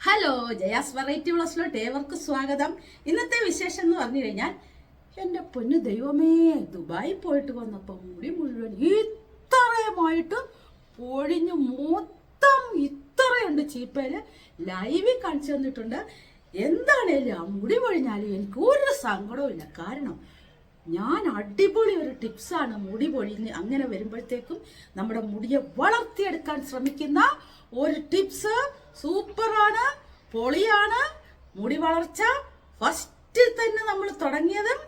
Hello Jayas variety പ്ലസിലോട്ട് ഏവർക്കും സ്വാഗതം. ഇന്നത്തെ വിശേഷം എന്ന് പറഞ്ഞു കഴിഞ്ഞാൽ എന്റെ പൊന്ന് ദൈവമേ ദുബായി പോയിട്ട് വന്നപ്പോൾ മുടി മുഴുവൻ ഇത്രയുമായിട്ട് പൊഴിഞ്ഞു മൊത്തം ഇത്രയുണ്ട് ചീപ്പേര്. ലൈവിൽ കാണിച്ചു തന്നിട്ടുണ്ട്. എന്താണേലും ആ മുടി പൊഴിഞ്ഞാലും എനിക്ക് ഒരു സങ്കടവും കാരണം ഞാൻ അടിപൊളി ഒരു ടിപ്സാണ് മുടി പൊഴിഞ്ഞ് അങ്ങനെ വരുമ്പോഴത്തേക്കും നമ്മുടെ മുടിയെ വളർത്തിയെടുക്കാൻ ശ്രമിക്കുന്ന ഒരു ടിപ്സ്. സൂപ്പറാണ് പൊളിയാണ് മുടി വളർച്ച ഫസ്റ്റ് തന്നെ നമ്മൾ തുടങ്ങിയതും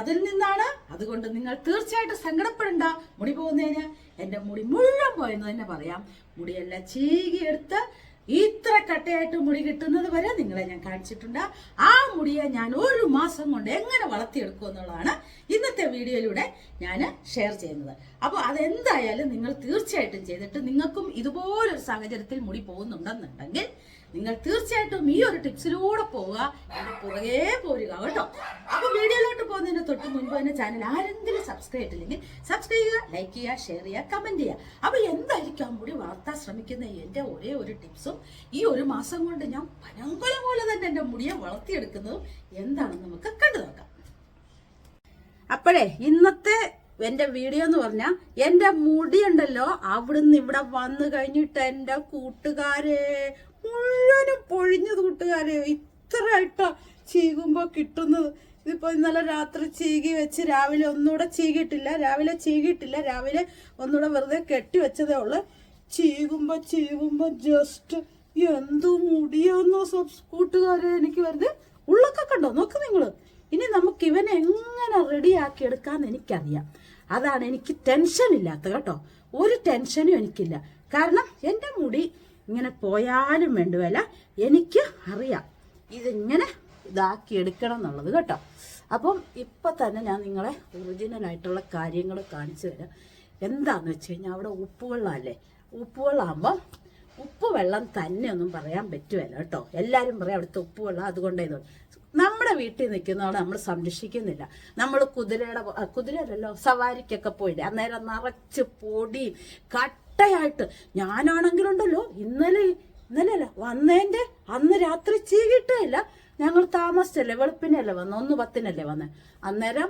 അതിൽ നിന്നാണ്. അതുകൊണ്ട് നിങ്ങൾ തീർച്ചയായിട്ടും സങ്കടപ്പെടണ്ട മുടി പോകുന്നതിന്. എന്റെ മുടി മുഴുവൻ പോയെന്ന് തന്നെ പറയാം. മുടിയെല്ലാം ചീകിയെടുത്ത് ഇത്ര കട്ടയായിട്ട് മുടി കിട്ടുന്നത് വരെ നിങ്ങളെ ഞാൻ കാണിച്ചിട്ടുണ്ട്. ആ മുടിയെ ഞാൻ ഒരു മാസം കൊണ്ട് എങ്ങനെ വളർത്തിയെടുക്കും എന്നുള്ളതാണ് ഇന്നത്തെ വീഡിയോയിലൂടെ ഞാൻ ഷെയർ ചെയ്യുന്നത്. അപ്പോൾ അതെന്തായാലും നിങ്ങൾ തീർച്ചയായിട്ടും ചെയ്തിട്ട് നിങ്ങൾക്കും ഇതുപോലൊരു സാഹചര്യത്തിൽ മുടി പോകുന്നുണ്ടെന്നുണ്ടെങ്കിൽ നിങ്ങൾ തീർച്ചയായിട്ടും ഈ ഒരു ടിപ്സിലൂടെ പോവുക. എന്റെ പുറകെ പോരുക കേട്ടോ. അപ്പൊ വീഡിയോയിലോട്ട് പോകുന്നതിന് തൊട്ട് മുൻപ് തന്നെ ചാനൽ ആരെങ്കിലും സബ്സ്ക്രൈബ് ചെയ്തില്ലെങ്കിൽ സബ്സ്ക്രൈബ് ചെയ്യുക ലൈക്ക് ചെയ്യുക ഷെയർ ചെയ്യുക കമന്റ് ചെയ്യുക. അപ്പൊ എന്തായിരിക്കാം കൂടി വളർത്താൻ ശ്രമിക്കുന്ന എന്റെ ഒരേ ഒരു ടിപ്സും ഈ ഒരു മാസം കൊണ്ട് ഞാൻ പനങ്കുല പോലെ തന്നെ എന്റെ മുടിയെ വളർത്തിയെടുക്കുന്നതും എന്താണെന്ന് നമുക്ക് കണ്ടു നോക്കാം. അപ്പോഴേ ഇന്നത്തെ എന്റെ വീഡിയോ എന്ന് പറഞ്ഞാൽ എന്റെ മുടിയുണ്ടല്ലോ അവിടുന്ന് ഇവിടെ വന്നു കഴിഞ്ഞിട്ട് എന്റെ കൂട്ടുകാരെ മുഴുവനും പൊഴിഞ്ഞത് കൂട്ടുകാരെ. ഇത്രയായിട്ടാ ചീകുമ്പോ കിട്ടുന്നത്. ഇതിപ്പോ ഇന്നലെ രാത്രി ചീകി വെച്ച് രാവിലെ ഒന്നുകൂടെ ചീകിട്ടില്ല രാവിലെ ചീകിട്ടില്ല രാവിലെ ഒന്നുകൂടെ വെറുതെ കെട്ടി വെച്ചതേ ഉള്ളു. ചീകുമ്പോ ചീകുമ്പോ ജസ്റ്റ് എന്തു മുടിയാന്നോ സബ്സ് കൂട്ടുകാരെ എനിക്ക് വെറുതെ ഉള്ളൊക്കെ കണ്ടോ? നോക്ക് നിങ്ങൾ. ഇനി നമുക്ക് ഇവനെ എങ്ങനെ റെഡിയാക്കി എടുക്കാന്ന് എനിക്കറിയാം. അതാണ് എനിക്ക് ടെൻഷൻ ഇല്ലാത്ത കേട്ടോ. ഒരു ടെൻഷനും എനിക്കില്ല. കാരണം എന്റെ മുടി ഇങ്ങനെ പോയാലും വേണ്ടുവല്ല എനിക്ക് അറിയാം. ഇതിങ്ങനെ ഇതാക്കി എടുക്കണം എന്നുള്ളത് കേട്ടോ. അപ്പം ഇപ്പം തന്നെ ഞാൻ നിങ്ങളെ ഒറിജിനൽ ആയിട്ടുള്ള കാര്യങ്ങൾ കാണിച്ചു തരാം. എന്താന്ന് വെച്ച് കഴിഞ്ഞാൽ അവിടെ ഉപ്പുവെള്ളമല്ലേ? ഉപ്പുവെള്ളമാകുമ്പോൾ ഉപ്പ് വെള്ളം തന്നെ ഒന്നും പറയാൻ പറ്റുമല്ല കേട്ടോ. എല്ലാവരും പറയാം അവിടുത്തെ ഉപ്പ് വെള്ളം അതുകൊണ്ട് നമ്മുടെ വീട്ടിൽ നിൽക്കുന്നവളെ നമ്മൾ സംരക്ഷിക്കുന്നില്ല. നമ്മൾ കുതിരയുടെ ആ, കുതിരയല്ലല്ലോ സവാരിക്കൊക്കെ പോയില്ലേ? അന്നേരം നിറച്ച് പൊടി കട്ടയായിട്ട്. ഞാനാണെങ്കിലുണ്ടല്ലോ ഇന്നലെ ഇന്നലെ അല്ല വന്നതിന്റെ അന്ന് രാത്രി ചീകിട്ടേയില്ല ഞങ്ങൾ താമസിച്ചല്ലേ വെളുപ്പിനല്ലേ വന്ന് ഒന്ന് പത്തിനല്ലേ വന്ന്. അന്നേരം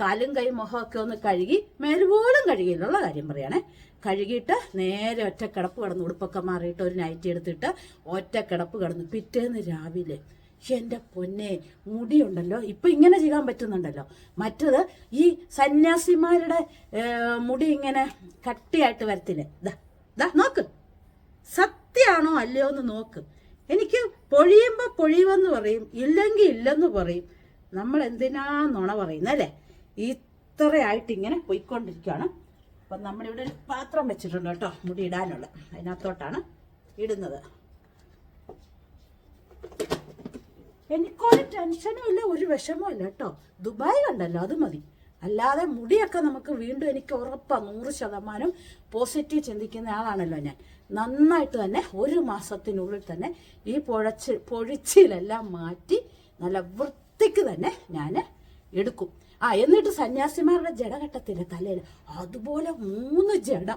കാലും കൈ മുഖമൊക്കെ ഒന്ന് കഴുകി മേലുപോലും കഴുകിയില്ലുള്ള കാര്യം പറയണേ. കഴുകിയിട്ട് നേരെ ഒറ്റക്കിടപ്പ് കിടന്നു ഉടുപ്പൊക്കെ മാറിയിട്ട് ഒരു നൈറ്റി എടുത്തിട്ട് ഒറ്റക്കിടപ്പ് കിടന്നു പിറ്റേന്ന് രാവിലെ എന്റെ പൊന്നെ മുടിയുണ്ടല്ലോ. ഇപ്പൊ ഇങ്ങനെ ചെയ്യാൻ പറ്റുന്നുണ്ടല്ലോ. മറ്റത് ഈ സന്യാസിമാരുടെ മുടി ഇങ്ങനെ കട്ടിയായിട്ട് വരത്തില്ലേ? ദാ ദാ നോക്ക്. സത്യാണോ അല്ലയോ എന്ന് നോക്ക്. എനിക്ക് പൊഴിയുമ്പോ പൊഴിയുമെന്ന് പറയും ഇല്ലെങ്കിൽ ഇല്ലെന്ന് പറയും. നമ്മൾ എന്തിനാ നുണ പറയുന്നല്ലേ ഇത്രയായിട്ട് ഇങ്ങനെ പോയിക്കൊണ്ടിരിക്കുകയാണ്. അപ്പം നമ്മളിവിടെ ഒരു പാത്രം വെച്ചിട്ടുണ്ട് കേട്ടോ മുടി ഇടാനുള്ള. അതിനകത്തോട്ടാണ് ഇടുന്നത്. എനിക്കൊരു ടെൻഷനും ഇല്ല ഒരു വിഷമവും ഇല്ല കേട്ടോ. ദുബായ് കണ്ടല്ലോ അത് മതി. അല്ലാതെ മുടിയൊക്കെ നമുക്ക് വീണ്ടും എനിക്ക് ഉറപ്പാണ് നൂറ് ശതമാനം പോസിറ്റീവ് ചിന്തിക്കുന്ന ആളാണല്ലോ ഞാൻ. നന്നായിട്ട് തന്നെ ഒരു മാസത്തിനുള്ളിൽ തന്നെ ഈ പൊഴച്ച് പൊഴിച്ചിലെല്ലാം മാറ്റി നല്ല വൃത്തിക്ക് തന്നെ ഞാൻ എടുക്കും. ആ എന്നിട്ട് സന്യാസിമാരുടെ ജട തലയിൽ? അതുപോലെ മൂന്ന് ജട.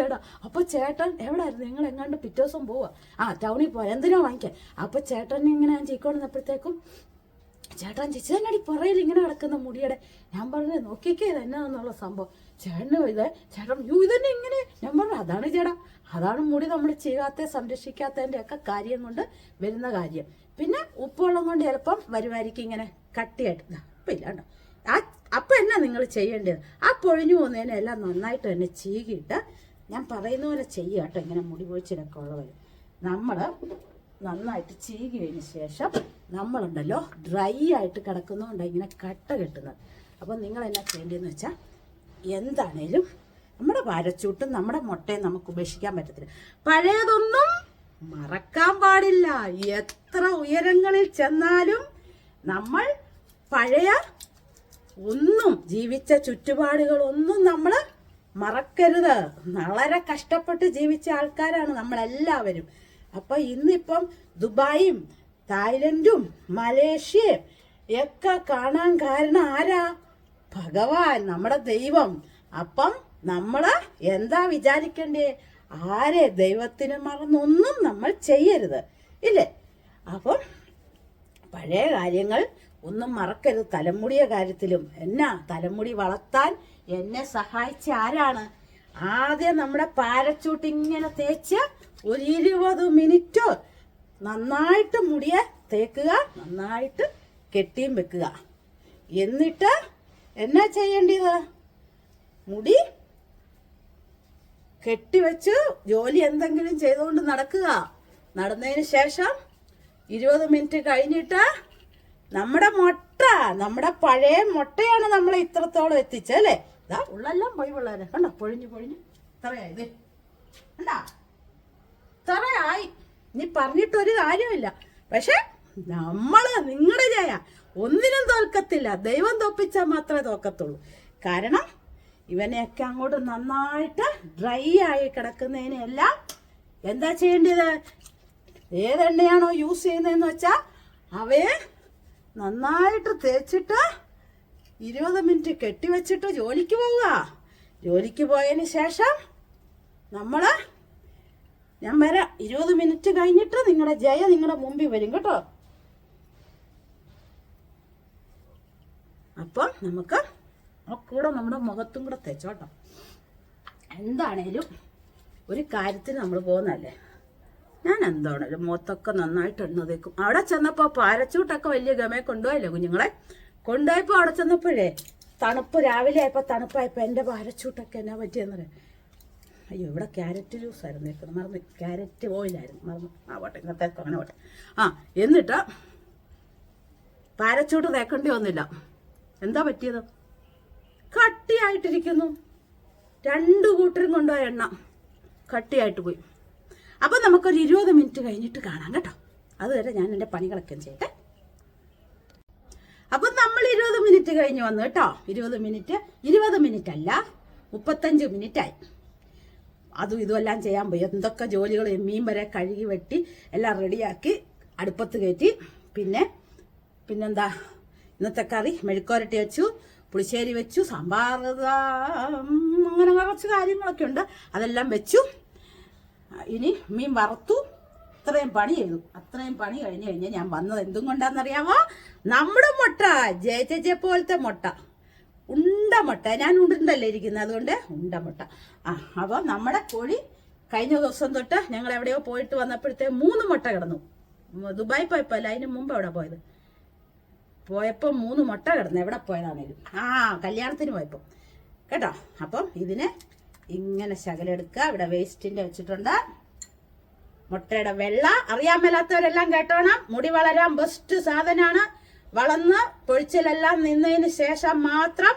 മൂന്ന് ജട അപ്പൊ ചേട്ടൻ എവിടായിരുന്നു? നിങ്ങൾ എങ്ങാണ്ട് പിറ്റേ ദിവസം പോവാ. ആ ടൗണിൽ പോയാൽ എന്തിനാ വാങ്ങിക്കാൻ? അപ്പൊ ചേട്ടൻ ഇങ്ങനെ ഞാൻ ചെയ്ക്കൊണ്ടിരുന്നപ്പോഴത്തേക്കും ചേട്ടൻ ചേച്ചി തന്നെടി പുറയിൽ ഇങ്ങനെ കിടക്കുന്ന മുടിയുടെ. ഞാൻ പറഞ്ഞു നോക്കിക്കേ എന്നാന്നുള്ള സംഭവം. ചേട്ടന് ഇത് ചേട്ടൻ യു ഇതന്നെ ഇങ്ങനെ? ഞാൻ പറഞ്ഞു അതാണ് ചേട്ടാ. അതാണ് മുടി നമ്മൾ ചെയ്യാത്ത സംരക്ഷിക്കാത്തതിന്റെ ഒക്കെ കാര്യം കൊണ്ട് വരുന്ന കാര്യം. പിന്നെ ഉപ്പുവെള്ളം കൊണ്ട് ചിലപ്പം വരുമായിരിക്കും ഇങ്ങനെ കട്ടിയായിട്ട്. അപ്പം ഇല്ലാണ്ടോ ആ അപ്പം എന്നാ നിങ്ങൾ ചെയ്യേണ്ടത്? ആ പൊഴിഞ്ഞു പോകുന്നതിനെല്ലാം നന്നായിട്ട് തന്നെ ചീകിയിട്ട് ഞാൻ പറയുന്ന പോലെ ചെയ്യുക കേട്ടോ. ഇങ്ങനെ മുടി പൊഴിച്ചിലൊക്കെ ഉള്ളവർ നമ്മൾ നന്നായിട്ട് ചീകിയതിന് ശേഷം നമ്മളുണ്ടല്ലോ ഡ്രൈ ആയിട്ട് കിടക്കുന്നതുകൊണ്ട് ഇങ്ങനെ കട്ട കെട്ടുന്നത്. അപ്പം നിങ്ങൾ എന്നാ ചെയ്യേണ്ടതെന്ന് വെച്ചാൽ എന്താണേലും നമ്മുടെ പാരച്ചൂട്ടും നമ്മുടെ മുട്ടയും നമുക്ക് ഉപേക്ഷിക്കാൻ പറ്റത്തില്ല. പഴയതൊന്നും മറക്കാൻ പാടില്ല. എത്ര ഉയരങ്ങളിൽ ചെന്നാലും നമ്മൾ പഴയ ഒന്നും ജീവിച്ച ചുറ്റുപാടുകളൊന്നും നമ്മൾ മറക്കരുത്. വളരെ കഷ്ടപ്പെട്ട് ജീവിച്ച ആൾക്കാരാണ് നമ്മളെല്ലാവരും. അപ്പൊ ഇന്നിപ്പം ദുബായും തായ്ലൻഡും മലേഷ്യയും ഒക്കെ കാണാൻ കാരണം ആരാ? ഭഗവാൻ നമ്മുടെ ദൈവം. അപ്പം നമ്മൾ എന്താ വിചാരിക്കണ്ടേ? ആരെ ദൈവത്തിന് മറന്നൊന്നും നമ്മൾ ചെയ്യരുത്. ഇല്ലേ? അപ്പം പഴയ കാര്യങ്ങൾ ഒന്നും മറക്കരുത്. തലമുടിയ കാര്യത്തിലും എന്നാ തലമുടി വളർത്താൻ എന്നെ സഹായിച്ച ആരാണ്? ആദ്യം നമ്മുടെ പാരച്ചൂട്ട് ഇങ്ങനെ തേച്ച് ഒരു ഇരുപത് മിനിറ്റ് നന്നായിട്ട് മുടിയെ തേക്കുക നന്നായിട്ട് കെട്ടിയും വെക്കുക. എന്നിട്ട് എന്നാ ചെയ്യേണ്ടത്? മുടി കെട്ടിവെച്ച് ജോലി എന്തെങ്കിലും ചെയ്തുകൊണ്ട് നടക്കുക. നടന്നതിന് ശേഷം ഇരുപത് മിനിറ്റ് കഴിഞ്ഞിട്ട് നമ്മുടെ മുട്ട നമ്മുടെ പഴയ മുട്ടയാണ് നമ്മളെ ഇത്രത്തോളം എത്തിച്ചത് അല്ലേ? ഇതാ ഉള്ളെല്ലാം പോയി പിള്ളേരെ. കണ്ടോ? പൊഴിഞ്ഞു പൊഴിഞ്ഞു. ഇത്രയായി ഇത് കണ്ടാ? ഇത്രയായി. ഇനി പറഞ്ഞിട്ടൊരു കാര്യമില്ല പക്ഷെ നമ്മൾ നിങ്ങളുടെ ജയ. ഒന്നിനും തോൽക്കത്തില്ല. ദൈവം തോപ്പിച്ചാൽ മാത്രമേ തോക്കത്തുള്ളൂ. കാരണം ഇവനെയൊക്കെ അങ്ങോട്ട് നന്നായിട്ട് ഡ്രൈ ആയി കിടക്കുന്നതിനെല്ലാം എന്താ ചെയ്യേണ്ടത്? ഏതെണ്ണയാണോ യൂസ് ചെയ്യുന്നതെന്ന് വെച്ചാൽ അവയെ നന്നായിട്ട് തേച്ചിട്ട് ഇരുപത് മിനിറ്റ് കെട്ടിവെച്ചിട്ട് ജോലിക്ക് പോവുക. ജോലിക്ക് പോയതിന് ശേഷം നമ്മൾ ഞാൻ വരാം. ഇരുപത് മിനിറ്റ് കഴിഞ്ഞിട്ട് നിങ്ങളുടെ ജയ നിങ്ങളുടെ മുമ്പിൽ വരും കേട്ടോ. അപ്പം നമുക്ക് കൂടെ നമ്മുടെ മുഖത്തും കൂടെ തെച്ചോട്ടോ. എന്താണേലും ഒരു കാര്യത്തിന് നമ്മൾ പോകുന്നതല്ലേ? ഞാൻ എന്താണ് മുഖത്തൊക്കെ നന്നായിട്ട് എണ്ണ തേക്കും. അവിടെ ചെന്നപ്പോൾ പാരച്ചൂട്ടൊക്കെ വലിയ ഗമയെ കൊണ്ടുപോയല്ലോ കുഞ്ഞുങ്ങളെ? കൊണ്ടുപോയപ്പോൾ അവിടെ ചെന്നപ്പോഴേ തണുപ്പ് രാവിലെ ആയപ്പോൾ തണുപ്പായപ്പോൾ എന്റെ പാരച്ചൂട്ടൊക്കെ എന്നാ പറ്റിയെന്ന് പറയാം അയ്യോ ഇവിടെ ക്യാരറ്റ് ജ്യൂസ് ആയിരുന്നു നിൽക്കുന്നത് മറന്ന്. ക്യാരറ്റ് ഓയിലായിരുന്നു. മറന്നു. ആ പോട്ടെ ഇന്നത്തെ അങ്ങനെ പോട്ടെ ആ എന്നിട്ട് പാരച്ചൂട്ട് തേക്കേണ്ടി വന്നില്ല. എന്താ പറ്റിയത്? കട്ടിയായിട്ടിരിക്കുന്നു. രണ്ടു കൂട്ടരും കൊണ്ടുപോയ എണ്ണ കട്ടിയായിട്ട് പോയി. അപ്പം നമുക്കൊരു ഇരുപത് മിനിറ്റ് കഴിഞ്ഞിട്ട് കാണാം കേട്ടോ. അതുവരെ ഞാൻ എന്റെ പണികളൊക്കെ ചെയ്യട്ടെ. അപ്പം നമ്മൾ ഇരുപത് മിനിറ്റ് കഴിഞ്ഞ് വന്നു കേട്ടോ. ഇരുപത് മിനിറ്റ് ഇരുപത് മിനിറ്റ് അല്ല മുപ്പത്തഞ്ച് മിനിറ്റായി. അതും ഇതുമെല്ലാം ചെയ്യാൻ പോയി. എന്തൊക്കെ ജോലികൾ മീൻ വരെ കഴുകി വെട്ടി എല്ലാം റെഡിയാക്കി അടുപ്പത്ത് കയറ്റി. പിന്നെ പിന്നെന്താ? ഇന്നത്തെ കറി മെഴുക്കോരട്ടി വെച്ചു പുളിശ്ശേരി വെച്ചു സാമ്പാർ അങ്ങനെ കുറച്ച് കാര്യങ്ങളൊക്കെ ഉണ്ട്. അതെല്ലാം വെച്ചു. ഇനി മീൻ വറുത്തു. ഇത്രയും പണി ചെയ്തു. അത്രയും പണി കഴിഞ്ഞു കഴിഞ്ഞാൽ ഞാൻ വന്നത് എന്തും കൊണ്ടാന്നറിയാമോ നമ്മുടെ മുട്ട. ജയ ചേച്ചിയെ പോലത്തെ മുട്ട. ഉണ്ട മുട്ട. ഞാൻ ഉണ്ടല്ലേ ഇരിക്കുന്നത്? അതുകൊണ്ട് ഉണ്ട മുട്ട. ആ അപ്പോൾ നമ്മുടെ കോഴി കഴിഞ്ഞ ദിവസം തൊട്ട് ഞങ്ങൾ എവിടെയോ പോയിട്ട് വന്നപ്പോഴത്തെ മൂന്ന് മുട്ട കിടന്നു. ദുബായി ദുബായ് പോയപ്പോ അല്ല അതിന് മുമ്പ് എവിടെ പോയത്? പോയപ്പോ മൂന്ന് മുട്ട കിടന്നു. എവിടെ പോയതാണേലും ആ കല്യാണത്തിന് പോയപ്പോൾ കേട്ടോ? അപ്പം ഇതിനെ ഇങ്ങനെ ശകലെടുക്കുക. ഇവിടെ വേസ്റ്റിന്റെ വെച്ചിട്ടുണ്ട്. മുട്ടയുടെ വെള്ള. അറിയാൻ മേലാത്തവരെല്ലാം കേട്ടോണം. മുടി വളരാൻ ബെസ്റ്റ് സാധനമാണ് വളർന്ന് പൊഴിച്ചിലെല്ലാം നിന്നതിന് ശേഷം മാത്രം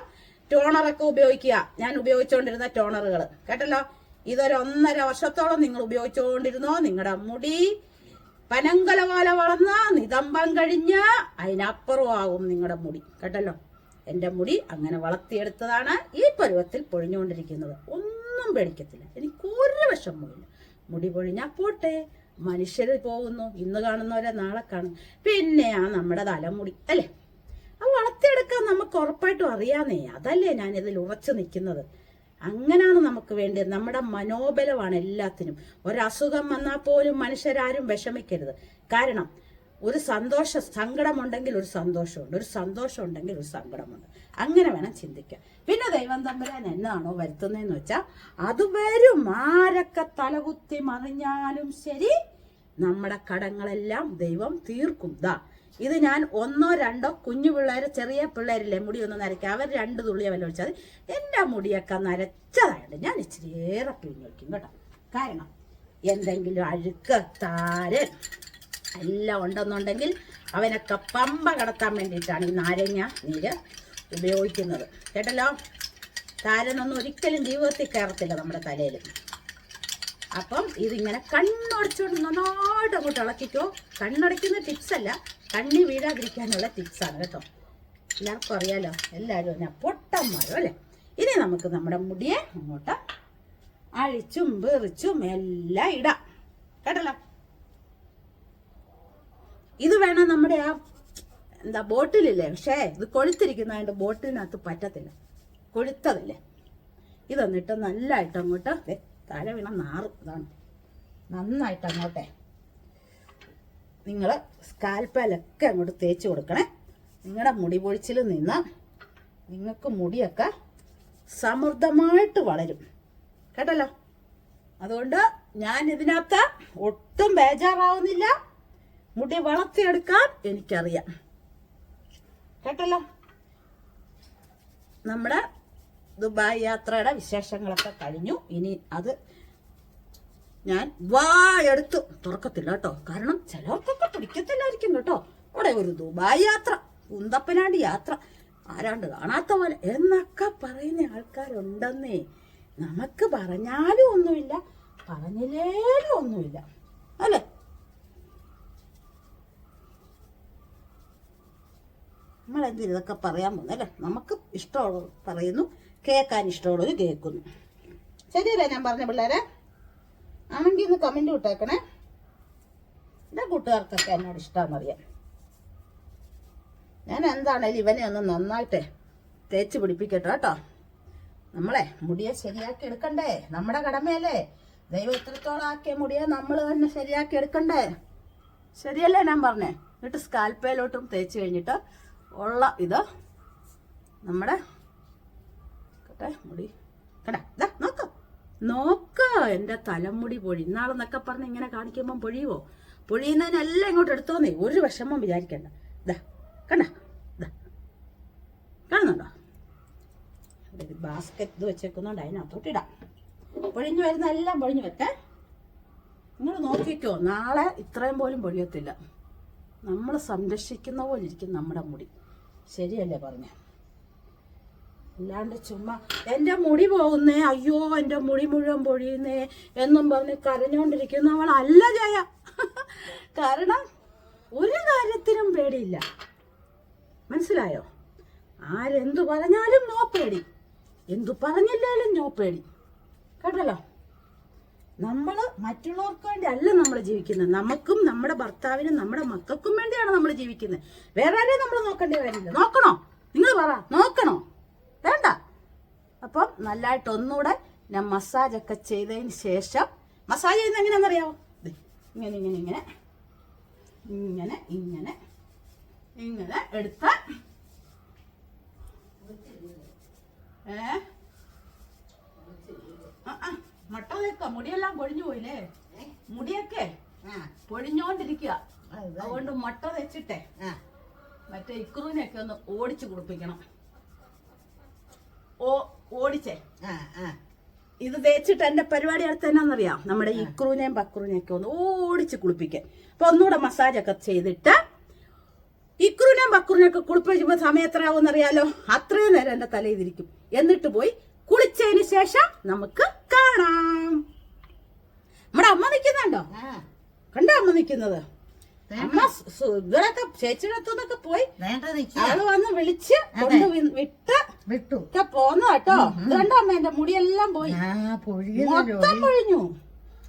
ടോണറൊക്കെ ഉപയോഗിക്കുക. ഞാൻ ഉപയോഗിച്ചുകൊണ്ടിരുന്ന ടോണറുകൾ കേട്ടല്ലോ? ഇതൊരു ഒന്നര വർഷത്തോളം നിങ്ങൾ ഉപയോഗിച്ചുകൊണ്ടിരുന്നോ? നിങ്ങളുടെ മുടി പനങ്കല പോലെ വളർന്ന് നിതമ്പം കഴിഞ്ഞ് അതിനപ്പുറം നിങ്ങളുടെ മുടി. കേട്ടല്ലോ? എന്റെ മുടി അങ്ങനെ വളർത്തിയെടുത്തതാണ് ഈ പരുവത്തിൽ പൊഴിഞ്ഞുകൊണ്ടിരിക്കുന്നത്. ഒന്നും പേടിക്കത്തില്ല. എനിക്ക് ഒരു വിഷമവുമില്ല മുടി പൊഴിഞ്ഞാൽ പോട്ടെ മനുഷ്യർ പോകുന്നു. ഇന്ന് കാണുന്നവരെ നാളെ കാണും. പിന്നെയാ നമ്മുടെ തലമുടി അല്ലേ? അത് വളർത്തിയെടുക്കാൻ നമുക്ക് ഉറപ്പായിട്ടും അറിയാന്നേ. അതല്ലേ ഞാൻ ഇതിൽ ഉറച്ചു നിൽക്കുന്നത്. അങ്ങനെയാണ് നമുക്ക് വേണ്ടത്. നമ്മുടെ മനോബലമാണ് എല്ലാത്തിനും. ഒരസുഖം വന്നാൽ പോലും മനുഷ്യരാരും വിഷമിക്കരുത്. കാരണം ഒരു സന്തോഷ സങ്കടമുണ്ടെങ്കിൽ ഒരു സന്തോഷമുണ്ട് ഒരു സന്തോഷം ഉണ്ടെങ്കിൽ ഒരു സങ്കടമുണ്ട്. അങ്ങനെ വേണം ചിന്തിക്കുക പിന്നെ ദൈവം തമ്പുരാൻ എന്നാണോ വരുത്തുന്നതെന്ന് വെച്ചാൽ അത് വരും. ആരൊക്കെ തലകുത്തി മറിഞ്ഞാലും ശരി നമ്മുടെ കടങ്ങളെല്ലാം ദൈവം തീർക്കും. ദാ ഇത് ഞാൻ ഒന്നോ രണ്ടോ കുഞ്ഞു പിള്ളേർ ചെറിയ പിള്ളേരില്ലേ മുടി ഒന്ന് നരയ്ക്കുക അവർ രണ്ട് തുള്ളിയെ വല്ല ഒഴിച്ചാൽ മതി. എന്റെ മുടിയൊക്കെ നരച്ചതായിട്ട് ഞാൻ ഇച്ചിരി ഏറെ വയ്ക്കും കേട്ടോ. കാരണം എന്തെങ്കിലും അഴുക്ക് താരൻ എല്ലാം ഉണ്ടെന്നുണ്ടെങ്കിൽ അവനൊക്കെ പമ്പ കടത്താൻ വേണ്ടിയിട്ടാണ് ഈ നാരങ്ങ നീര് ഉപയോഗിക്കുന്നത്. കേട്ടല്ലോ? താരനൊന്നും ഒരിക്കലും ജീവിതത്തിൽ കയറത്തില്ല നമ്മുടെ തലയിൽ. അപ്പം ഇതിങ്ങനെ കണ്ണടച്ചുകൊണ്ട് നന്നായിട്ട് അങ്ങോട്ട് ഇളക്കിക്കോ. ടിപ്സ് അല്ല കണ്ണി വീഴാതിരിക്കാനുള്ള ടിപ്സാണ് കേട്ടോ. എല്ലാവർക്കും അറിയാലോ? എല്ലാവരും ഞാൻ പൊട്ടന്മാരും അല്ലേ? ഇനി നമുക്ക് നമ്മുടെ മുടിയെ അങ്ങോട്ട് അഴിച്ചും വെറിച്ചും എല്ലാം ഇടാം. കേട്ടല്ലോ? ഇത് വേണം നമ്മുടെ ആ എന്താ ബോട്ടിലില്ലേ? പക്ഷേ ഇത് കൊഴുത്തിരിക്കുന്നതുകൊണ്ട് ബോട്ടിലിനകത്ത് പറ്റത്തില്ല. കൊഴുത്തതല്ലേ ഇതൊന്നിട്ട് നല്ലതായിട്ട് അങ്ങോട്ട് തല വീണ നാറും ഇതാണ്. നന്നായിട്ട് അങ്ങോട്ടെ. നിങ്ങൾ സ്കാൽപ്പലൊക്കെ അങ്ങോട്ട് തേച്ച് കൊടുക്കണേ. നിങ്ങളുടെ മുടി പൊഴിച്ചിൽ നിന്ന് നിങ്ങൾക്ക് മുടിയൊക്കെ സമൃദ്ധമായിട്ട് വളരും. കേട്ടല്ലോ? അതുകൊണ്ട് ഞാൻ ഇതിനകത്ത് ഒട്ടും ബേജാറാവുന്നില്ല. മുടി വളർത്തിയെടുക്കാൻ എനിക്കറിയാം. കേട്ടല്ലോ? നമ്മുടെ ദുബായ് യാത്രയുടെ വിശേഷങ്ങളൊക്കെ കഴിഞ്ഞു. ഇനി അത് ഞാൻ വായെടുത്ത്. തുറക്കത്തില്ല കേട്ടോ. കാരണം ചിലർക്കൊക്കെ പിടിക്കത്തില്ലായിരിക്കും കേട്ടോ. ഇവിടെ ഒരു ദുബായ് യാത്ര കുന്തപ്പനാണ്ട് യാത്ര. ആരാണ്ട് കാണാത്ത പോലെ. എന്നൊക്കെ പറയുന്ന ആൾക്കാരുണ്ടെന്നേ. നമുക്ക് പറഞ്ഞാലും ഒന്നുമില്ല പറഞ്ഞില്ലേലും ഒന്നുമില്ല. അല്ലേ? നമ്മൾ എന്തിനും ഇതൊക്കെ പറയാൻ പോകുന്നല്ലേ നമുക്ക് ഇഷ്ടമുള്ള പറയുന്നു കേൾക്കാൻ ഇഷ്ടമുള്ളത് കേൾക്കുന്നു. ശരിയല്ലേ ഞാൻ പറഞ്ഞ പിള്ളേരെ? ആണെങ്കിൽ ഒന്ന് കമന്റ് വിട്ടേക്കണേ എന്റെ കൂട്ടുകാർക്കൊക്കെ എന്നോട് ഇഷ്ടമാണെന്നറിയാം ഞാൻ എന്താണേലും ഇവനെ ഒന്ന് നന്നായിട്ട് തേച്ച് പിടിപ്പിക്കട്ടെ കേട്ടോ. നമ്മളെ മുടിയെ ശരിയാക്കി എടുക്കണ്ടേ? നമ്മുടെ കടമയല്ലേ? ദൈവം ഇത്രത്തോളം ആക്കിയ മുടിയെ നമ്മൾ തന്നെ ശരിയാക്കി എടുക്കണ്ടേ? ശരിയല്ലേ ഞാൻ പറഞ്ഞേ? എന്നിട്ട് സ്കാൽപ്പയിലോട്ടും തേച്ച് കഴിഞ്ഞിട്ട്? ഉള്ള ഇത് നമ്മുടെ കേട്ടെ മുടി. കേട്ടാ ഇതാ നോക്ക്. നോക്ക് തലമുടി പൊഴി. ഇന്നാളെന്നൊക്കെ പറഞ്ഞ് ഇങ്ങനെ കാണിക്കുമ്പം പൊഴിയുവോ? പൊഴിയുന്നതിനെല്ലാം ഇങ്ങോട്ട് എടുത്തോന്നേ. ഒരു വിഷമം വിചാരിക്കണ്ട. ഇതാ കണ്ട? കാണുന്നുണ്ടോ? ഒരു ബാസ്ക്കറ്റ് ഇത് വെച്ചേക്കുന്നുണ്ട് അതിനകത്തോട്ട് ഇടാം. പൊഴിഞ്ഞു വരുന്ന എല്ലാം പൊഴിഞ്ഞു വെക്കേ നിങ്ങൾ നോക്കിക്കോ നാളെ ഇത്രയും പോലും പൊഴിയത്തില്ല. നമ്മൾ സംരക്ഷിക്കുന്ന പോലെ ഇരിക്കും നമ്മുടെ മുടി. ശരിയല്ലേ പറഞ്ഞ? അല്ലാണ്ട് ചുമ്മാ എന്റെ മുടി പോകുന്നേ അയ്യോ എന്റെ മുടി മുഴുവൻ പൊഴിയുന്നേ എന്നും പറഞ്ഞ് കരഞ്ഞുകൊണ്ടിരിക്കുന്നവളല്ല ജയ. കാരണം ഒരു കാര്യത്തിനും പേടിയില്ല. മനസ്സിലായോ? ആരെന്തു പറഞ്ഞാലും നോ പേടി. എന്തു പറഞ്ഞില്ലാലും നോ പേടി. കേട്ടല്ലോ? നമ്മൾ മറ്റുള്ളവർക്ക് വേണ്ടി അല്ല നമ്മൾ ജീവിക്കുന്നത്. നമുക്കും നമ്മുടെ ഭർത്താവിനും നമ്മുടെ മക്കൾക്കും വേണ്ടിയാണ് നമ്മൾ ജീവിക്കുന്നത്. വേറെ ആരെയും നമ്മൾ നോക്കേണ്ടി വരില്ല. നോക്കണോ? നിങ്ങൾ പറ. നോക്കണോ? വേണ്ട. അപ്പം നല്ലതായിട്ട് ഒന്നുകൂടെ ഞാൻ മസാജ് ഒക്കെ ചെയ്തതിന് ശേഷം മസാജ് ചെയ്യുന്നത് എങ്ങനെയാണെന്നറിയാമോ ഇങ്ങനെ ഇങ്ങനെ ഇങ്ങനെ. ഇങ്ങനെ ഇങ്ങനെ. ഇങ്ങനെ എടുത്ത. ഏ? ആ, മട്ട വെക്ക മുടിയെല്ലാം പൊഴിഞ്ഞു പോയില്ലേ? മുടിയൊക്കെ പൊഴിഞ്ഞോണ്ടിരിക്കുക അതുകൊണ്ട് മട്ട വെച്ചിട്ടെ മറ്റേ ഇക്രൂനെയൊക്കെ ഒന്ന് ഓടിച്ചു കുളിപ്പിക്കണം ഓ ഓടിച്ചേ. ഇത് തേച്ചിട്ട് എന്റെ പരിപാടി അടുത്ത് എന്നാന്നറിയാം? നമ്മുടെ ഇക്രൂനെയും ബക്രൂനെയും ഒക്കെ ഒന്ന് ഓടിച്ച് കുളിപ്പിക്കാൻ. അപ്പൊ ഒന്നുകൂടെ മസാജ് ഒക്കെ ചെയ്തിട്ട് ഇക്രൂനെയും ബക്രൂനെയും ഒക്കെ കുളിപ്പിക്കുമ്പോ സമയം എത്ര ആവും അറിയാലോ അത്രയും നേരം എന്റെ തലയിൽ ഇരിക്കും. എന്നിട്ട് പോയി കുളിച്ചതിന് ശേഷം നമുക്ക് കാണാം. നമ്മുടെ അമ്മ നിൽക്കുന്നുണ്ടോ? കണ്ടോ അമ്മ നിൽക്കുന്നത്? അമ്മ ഇവരൊക്കെ ചേച്ചിയുടെ അടുത്തുനിന്നൊക്കെ പോയി അവൾ വന്ന് വിളിച്ച് കൊണ്ട് വിട്ട് വിട്ടു. ഒക്കെ പോന്നു കേട്ടോ. കണ്ടോ അമ്മ എന്റെ മുടിയെല്ലാം പോയി? മൊത്തം പൊഴിഞ്ഞു.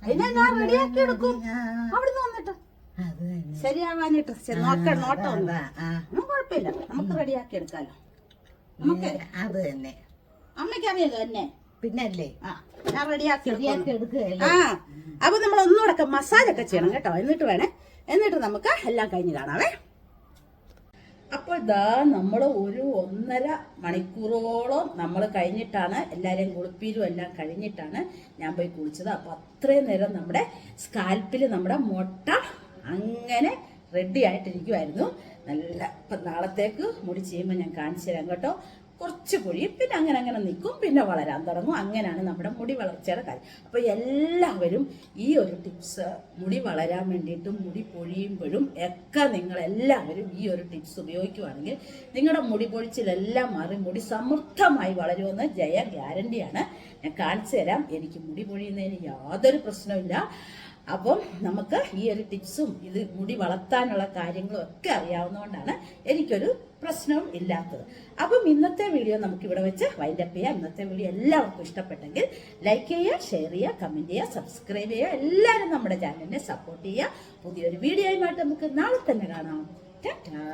അതിനെ ഞാൻ റെഡിയാക്കി എടുക്കും. അവിടുന്ന് വന്നിട്ട്. ശരിയാവാനിട്ട് ശരി, നോക്കാം നോട്ടം ഉണ്ട്? ഒന്നും കുഴപ്പമില്ല. നമുക്ക് റെഡിയാക്കി എടുക്കാലോ. നമുക്ക് അത് തന്നെ. അമ്മയ്ക്ക് അറിയാലോ എന്നെ? പിന്നല്ലേ? ആ ഞാൻ റെഡിയാക്കി എടുക്കുകയല്ലേ ആ അപ്പൊ നമ്മൾ ഒന്നുകൂടെ മസാജ് ഒക്കെ ചെയ്യണം കേട്ടോ. എന്നിട്ട് വേണേ എന്നിട്ട് നമുക്ക് എല്ലാം കഴിഞ്ഞ് കാണാവേ. അപ്പോൾ ഇതാ നമ്മൾ ഒരു ഒന്നര മണിക്കൂറോളം നമ്മൾ കഴിഞ്ഞിട്ടാണ് എല്ലാവരെയും കുളിപ്പീരും എല്ലാം കഴിഞ്ഞിട്ടാണ് ഞാൻ പോയി കുളിച്ചത്. അപ്പോൾ അത്രയും നേരം നമ്മുടെ സ്കാൽപ്പിൽ നമ്മുടെ മുട്ട അങ്ങനെ റെഡി ആയിട്ടിരിക്കുമായിരുന്നു നല്ല ഇപ്പം നാളത്തേക്ക് മുടി ചെയ്യുമ്പോൾ ഞാൻ കാണിച്ചു തരാം കേട്ടോ. കുറച്ച് പൊഴിയും പിന്നെ അങ്ങനെ അങ്ങനെ നിൽക്കും. പിന്നെ വളരാൻ തുടങ്ങും. അങ്ങനെയാണ് നമ്മുടെ മുടി വളർച്ചയുടെ കാര്യം. അപ്പോൾ എല്ലാവരും ഈ ഒരു ടിപ്സ് മുടി വളരാൻ വേണ്ടിയിട്ടും മുടി പൊഴിയുമ്പോഴും ഒക്കെ നിങ്ങൾ എല്ലാവരും ഈ ഒരു ടിപ്സ് ഉപയോഗിക്കുവാണെങ്കിൽ നിങ്ങളുടെ മുടി പൊഴിച്ചിലെല്ലാം മാറി മുടി സമൃദ്ധമായി വളരുമെന്ന് ജയ ഗ്യാരണ്ടിയാണ്. ഞാൻ കാണിച്ചു തരാം. എനിക്ക് മുടി പൊഴിയുന്നതിന് യാതൊരു പ്രശ്നമില്ല അപ്പം നമുക്ക് ഈ ഒരു ടിപ്സും ഇത് മുടി വളർത്താനുള്ള കാര്യങ്ങളും ഒക്കെ അറിയാവുന്നതുകൊണ്ടാണ് എനിക്കൊരു പ്രശ്നവും ഇല്ലാത്തത്. അപ്പം ഇന്നത്തെ വീഡിയോ നമുക്ക് ഇവിടെ വെച്ച് വൈൻഡപ്പ് ചെയ്യാം. ഇന്നത്തെ വീഡിയോ എല്ലാവർക്കും ഇഷ്ടപ്പെട്ടെങ്കിൽ ലൈക്ക് ചെയ്യുക ഷെയർ ചെയ്യുക കമന്റ് ചെയ്യുക സബ്സ്ക്രൈബ് ചെയ്യുക. എല്ലാവരും നമ്മുടെ ചാനലിനെ സപ്പോർട്ട് ചെയ്യുക. പുതിയൊരു വീഡിയോയുമായിട്ട് നമുക്ക് നാളെ തന്നെ കാണാം. ടാറ്റാ.